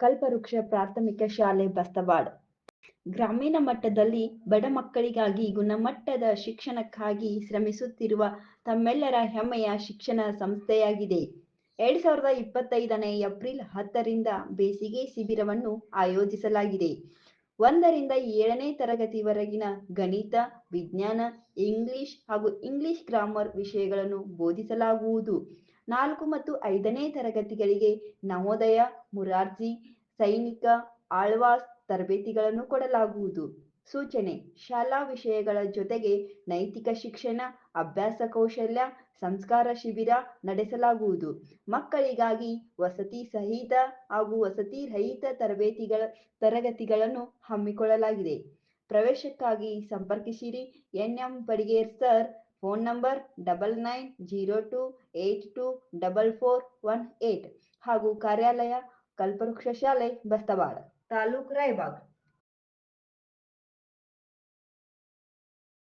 ಕಲ್ಪವೃಕ್ಷ ಪ್ರಾಥಮಿಕ ಶಾಲೆ ಬಸ್ತವಾಡ್ ಗ್ರಾಮೀಣ ಮಟ್ಟದಲ್ಲಿ ಬಡ ಮಕ್ಕಳಿಗಾಗಿ ಗುಣಮಟ್ಟದ ಶಿಕ್ಷಣಕ್ಕಾಗಿ ಶ್ರಮಿಸುತ್ತಿರುವ ತಮ್ಮೆಲ್ಲರ ಹೆಮ್ಮೆಯ ಶಿಕ್ಷಣ ಸಂಸ್ಥೆಯಾಗಿದೆ. ಎರಡ್ ಸಾವಿರದ ಇಪ್ಪತ್ತೈದನೇ ಏಪ್ರಿಲ್ ಹತ್ತರಿಂದ ಬೇಸಿಗೆ ಶಿಬಿರವನ್ನು ಆಯೋಜಿಸಲಾಗಿದೆ. ಒಂದರಿಂದ ಏಳನೇ ತರಗತಿವರೆಗಿನ ಗಣಿತ, ವಿಜ್ಞಾನ, ಇಂಗ್ಲಿಷ್ ಹಾಗೂ ಇಂಗ್ಲಿಷ್ ಗ್ರಾಮರ್ ವಿಷಯಗಳನ್ನು ಬೋಧಿಸಲಾಗುವುದು. ನಾಲ್ಕು ಮತ್ತು ಐದನೇ ತರಗತಿಗಳಿಗೆ ನವೋದಯ, ಮುರಾರ್ಜಿ, ಸೈನಿಕ, ಆಳ್ವಾಸ್ ತರಬೇತಿಗಳನ್ನು ಕೊಡಲಾಗುವುದು. ಸೂಚನೆ, ಶಾಲಾ ವಿಷಯಗಳ ಜೊತೆಗೆ ನೈತಿಕ ಶಿಕ್ಷಣ, ಅಭ್ಯಾಸ ಕೌಶಲ್ಯ, ಸಂಸ್ಕಾರ ಶಿಬಿರ ನಡೆಸಲಾಗುವುದು. ಮಕ್ಕಳಿಗಾಗಿ ವಸತಿ ಸಹಿತ ಹಾಗೂ ವಸತಿ ರಹಿತ ತರಬೇತಿಗಳ ತರಗತಿಗಳನ್ನು ಹಮ್ಮಿಕೊಳ್ಳಲಾಗಿದೆ. ಪ್ರವೇಶಕ್ಕಾಗಿ ಸಂಪರ್ಕಿಸಿರಿ N M Badiger sir phone number double nine zero two eight two double four one eight ಹಾಗೂ ಕಾರ್ಯಾಲಯ ಕಲ್ಪವೃಕ್ಷ ಶಾಲೆ ಬಸ್ತವಾಡ ತಾಲೂಕ್ ರಾಯಬಾಗ್.